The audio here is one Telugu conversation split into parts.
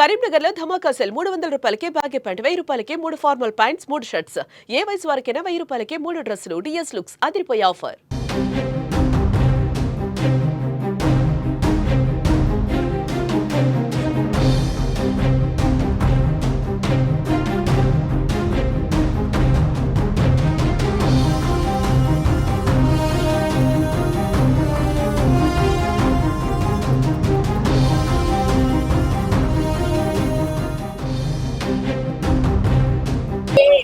కరీంనగర్లో ధమాకా సెల్ మూడు వందల రూపాయలకే బ్యాగే ప్యాంట్ వెయ్యి రూపాయలకే మూడు ఫార్మల్ ప్యాంట్స్ మూడు షర్ట్స్. ఏ వయసు వారికైనా వెయ్యి రూపాయలకే మూడు డ్రెస్సులు డిఎస్ లుక్స్ అదిరిపోయే offer.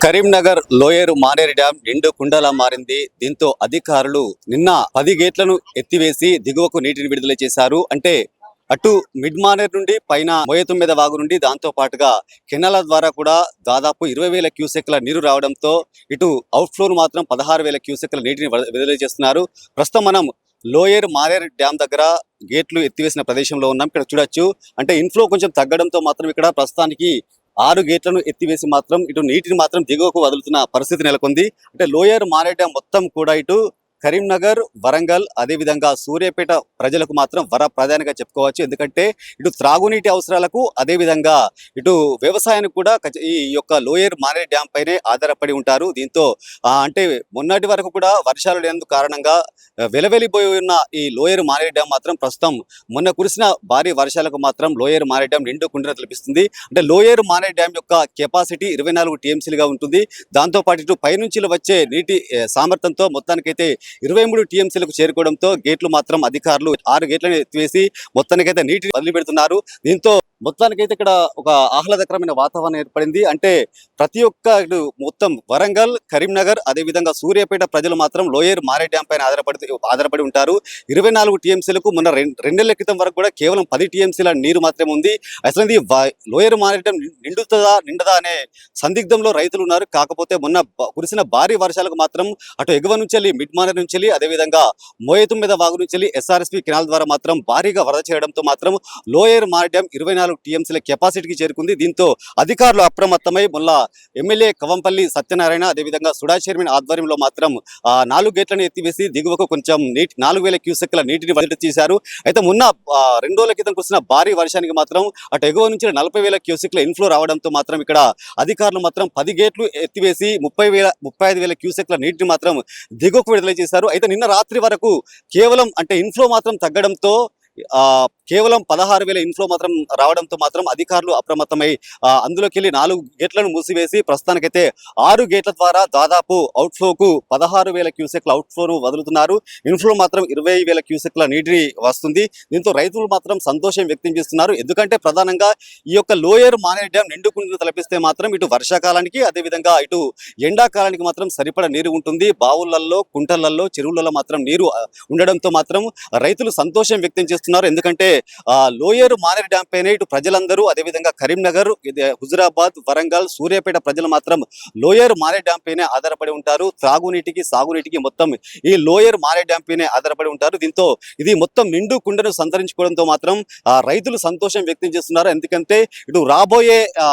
Karimnagar lower Maneru dam నిండు కుండలా మారింది. దీంతో అధికారులు నిన్న పది గేట్లను ఎత్తివేసి దిగువకు నీటిని విడుదల చేశారు. అంటే అటు మిడ్ మానేర్ నుండి పైన మోయతొమ్మిద వాగు నుండి దాంతో పాటుగా కెనాల ద్వారా కూడా దాదాపు ఇరవై వేల క్యూసెక్ల నీరు రావడంతో ఇటు అవుట్ ఫ్లోర్ మాత్రం పదహారు వేల క్యూసెక్ల నీటిని విడుదల- చేస్తున్నారు. ప్రస్తుతం మనం లోయర్ మారేర్ డ్యాం దగ్గర గేట్లు ఎత్తివేసిన ప్రదేశంలో ఉన్నాం. ఇక్కడ చూడొచ్చు. అంటే ఇన్ఫ్లో కొంచెం తగ్గడంతో మాత్రం ఇక్కడ ప్రస్తుతానికి ఆరు గేట్లను ఎత్తివేసి మాత్రం ఇటు నీటిని మాత్రం దిగువకు వదులుతున్న పరిస్థితి నెలకొంది. అంటే లోయర్ మారే మొత్తం కూడా ఇటు కరీంనగర్ వరంగల్ అదేవిధంగా సూర్యాపేట ప్రజలకు మాత్రం వర ప్రధానంగా చెప్పుకోవచ్చు. ఎందుకంటే ఇటు త్రాగునీటి అవసరాలకు అదేవిధంగా ఇటు వ్యవసాయానికి కూడా ఈ యొక్క లోయర్ మారే డ్యాం పైనే ఆధారపడి ఉంటారు. దీంతో అంటే మొన్నటి వరకు కూడా వర్షాలు లేనందుకు కారణంగా వెలవెలిపోయి ఉన్న ఈ లోయర్ మారే డ్యాం మాత్రం ప్రస్తుతం మొన్న కురిసిన భారీ వర్షాలకు మాత్రం లోయర్ మారే డ్యామ్ నిండు కుండిన తెలిపిస్తుంది. అంటే లోయర్ మానే డ్యాం యొక్క కెపాసిటీ ఇరవై నాలుగు టీఎంసీలుగా ఉంటుంది. దాంతో పాటు ఇటు పైనుంచి వచ్చే నీటి సామర్థ్యంతో మొత్తానికైతే ఇరవై మూడు టీఎంసీలకు చేరుకోవడంతో గేట్లు మాత్రం అధికారులు ఆరు గేట్లను ఎత్తివేసి మొత్తానికైతే నీటిని వదిలిపెడుతున్నారు. దీంతో మొత్తానికైతే ఇక్కడ ఒక ఆహ్లాదకరమైన వాతావరణం ఏర్పడింది. అంటే ప్రతి ఒక్క ఇటు మొత్తం వరంగల్ కరీంనగర్ అదేవిధంగా సూర్యాపేట ప్రజలు మాత్రం లోయర్ మారే డ్యామ్ పైన ఆధారపడి ఆధారపడి ఉంటారు. ఇరవై నాలుగు టీఎంసీలకు మొన్న రెండేళ్ళ క్రితం వరకు కూడా కేవలం పది టీఎంసీల నీరు మాత్రమే ఉంది. అసలు ఇది లోయర్ మారే డ్యామ్ నిండుతుందా నిండదా అనే సందిగ్ధంలో రైతులు ఉన్నారు. కాకపోతే మొన్న కురిసిన భారీ వర్షాలకు మాత్రం అటు ఎగువ నుంచి మిడ్ మానర్ నుంచి వెళ్ళి అదేవిధంగా మోయతుమ్మిద మీద వాగు నుంచి వెళ్ళి ఎస్ఆర్ఎస్పి కెనాల్ ద్వారా మాత్రం భారీగా వరద చేయడంతో మాత్రం లోయర్ మారే ఇరవై నాలుగు టీఎంసీల కెపాసిటీకి చేరుకుంది. దీంతో అధికారులు అప్రమత్తమై మొన్న ఎమ్మెల్యే కవంపల్లి సత్యనారాయణ అదేవిధంగా సుడా చైర్మన్ ఆధ్వర్యంలో మాత్రం నాలుగు గేట్లను ఎత్తివేసి దిగువకు కొంచెం నీటి నాలుగు వేల క్యూసెక్ల నీటిని వదిలి చేశారు అయితే మొన్న రెండు రోజుల క్రితం కురిసిన భారీ వర్షానికి మాత్రం అటు ఎగువ నుంచి నలభై వేల క్యూసెక్ల ఇన్ఫ్లో రావడంతో మాత్రం ఇక్కడ అధికారులు మాత్రం పది గేట్లు ఎత్తివేసి ముప్పై వేల ముప్పై ఐదు వేల క్యూసెక్ల నీటిని మాత్రం దిగువకు విడుదల చేశారు. అయితే నిన్న రాత్రి వరకు కేవలం అంటే ఇన్ఫ్లో మాత్రం తగ్గడంతో కేవలం పదహారు వేల ఇన్ఫ్లో మాత్రం రావడంతో మాత్రం అధికారులు అప్రమత్తమై ఆ, అందులోకి వెళ్ళి నాలుగు గేట్లను మూసివేసి ప్రస్తుతానికైతే ఆరు గేట్ల ద్వారా దాదాపు అవుట్ఫ్లోకు పదహారు వేల క్యూసెక్ల అవుట్ఫ్లోను వదులుతున్నారు. ఇన్ఫ్లో మాత్రం ఇరవై వేల క్యూసెక్ల నీటి వస్తుంది. దీంతో రైతులు మాత్రం సంతోషం వ్యక్తం చేస్తున్నారు. ఎందుకంటే ప్రధానంగా ఈ యొక్క లోయర్ మానే డ్యామ్ నిండుకుంటూ తలపిస్తే మాత్రం ఇటు వర్షాకాలానికి అదేవిధంగా ఇటు ఎండాకాలానికి మాత్రం సరిపడ నీరు ఉంటుంది. బావులలో కుంటలలో చెరువులలో మాత్రం నీరు ఉండడంతో మాత్రం రైతులు సంతోషం వ్యక్తం చేస్తున్నారు. ఎందుకంటే ఆ లోయర్ మానేరు డ్యాం పైన ఇటు ప్రజలందరూ అదేవిధంగా కరీంనగర్ ఇది హుజురాబాద్ వరంగల్ సూర్యాపేట ప్రజలు మాత్రం లోయర్ మారే డ్యాం పైనే ఆధారపడి ఉంటారు. త్రాగునీటికి సాగునీటికి మొత్తం ఈ లోయర్ మారే డ్యాం పైనే ఆధారపడి ఉంటారు. దీంతో ఇది మొత్తం నిండు కుండను సంతరించుకోవడంతో మాత్రం ఆ, రైతులు సంతోషం వ్యక్తం చేస్తున్నారు. ఎందుకంటే ఇటు రాబోయే ఆ,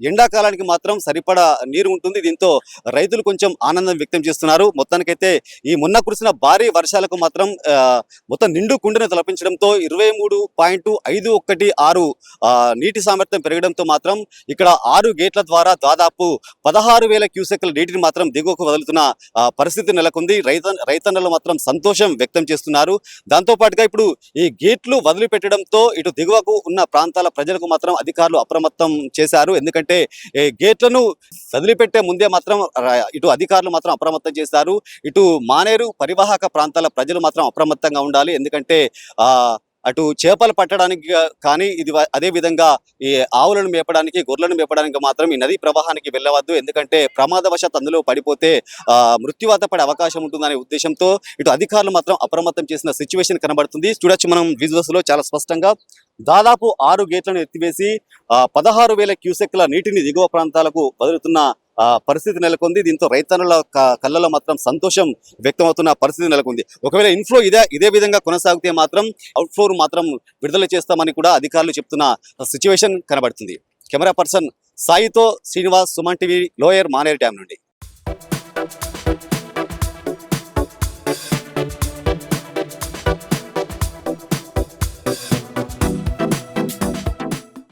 ఎండాకాలానికి మాత్రం సరిపడా నీరు ఉంటుంది. దీంతో రైతులు కొంచెం ఆనందం వ్యక్తం చేస్తున్నారు. మొత్తానికైతే ఈ మొన్న కురిసిన భారీ వర్షాలకు మాత్రం మొత్తం నిండు కుండను తలపించడంతో ఇరవై మూడు పాయింట్ ఐదు ఒకటి ఆరు ఆ, నీటి సామర్థ్యం పెరగడంతో మాత్రం ఇక్కడ ఆరు గేట్ల ద్వారా దాదాపు పదహారు వేల క్యూసెక్ల నీటిని మాత్రం దిగువకు వదులుతున్న పరిస్థితి నెలకొంది. రైత రైతన్నలు మాత్రం సంతోషం వ్యక్తం చేస్తున్నారు. దాంతో పాటుగా ఇప్పుడు ఈ గేట్లు వదిలిపెట్టడంతో ఇటు దిగువకు ఉన్న ప్రాంతాల ప్రజలకు మాత్రం అధికారులు అప్రమత్తం చేశారు. ఎందుకంటే ఈ గేట్లను వదిలిపెట్టే ముందే మాత్రం ఇటు అధికారులు మాత్రం అప్రమత్తం చేశారు ఇటు మానేరు పరివాహక ప్రాంతాల ప్రజలు మాత్రం అప్రమత్తంగా ఉండాలి. ఎందుకంటే ఆ అటు చేపలు పట్టడానికి కానీ ఇది అదే విధంగా ఈ ఆవులను మేపడానికి గొర్రెలను మేపడానికి మాత్రం ఈ నదీ ప్రవాహానికి వెళ్ళవద్దు. ఎందుకంటే ప్రమాదవశాత్ అందులో పడిపోతే మృత్యువాత పడే అవకాశం ఉంటుందనే ఉద్దేశంతో ఇటు అధికారులు మాత్రం అప్రమత్తం చేసిన సిచ్యువేషన్ కనబడుతుంది. చూడొచ్చు మనం విజువల్స్లో చాలా స్పష్టంగా దాదాపు ఆరు గేట్లను ఎత్తివేసి పదహారు వేల క్యూసెక్ల నీటిని దిగువ ప్రాంతాలకు వదులుతున్న పరిస్థితి నెలకొంది. దీంతో రైతన్నుల కళ్ళలో మాత్రం సంతోషం వ్యక్తమవుతున్న పరిస్థితి నెలకొంది. ఒకవేళ ఇన్ఫ్లో ఇదే ఇదే విధంగా కొనసాగితే మాత్రం అవుట్ఫ్లో మాత్రం విడుదల చేస్తామని కూడా అధికారులు చెప్తున్న సిచ్యువేషన్ కనబడుతుంది. Camera person సాయితో Srinivas Suman TV lower Maneri dam నుండి.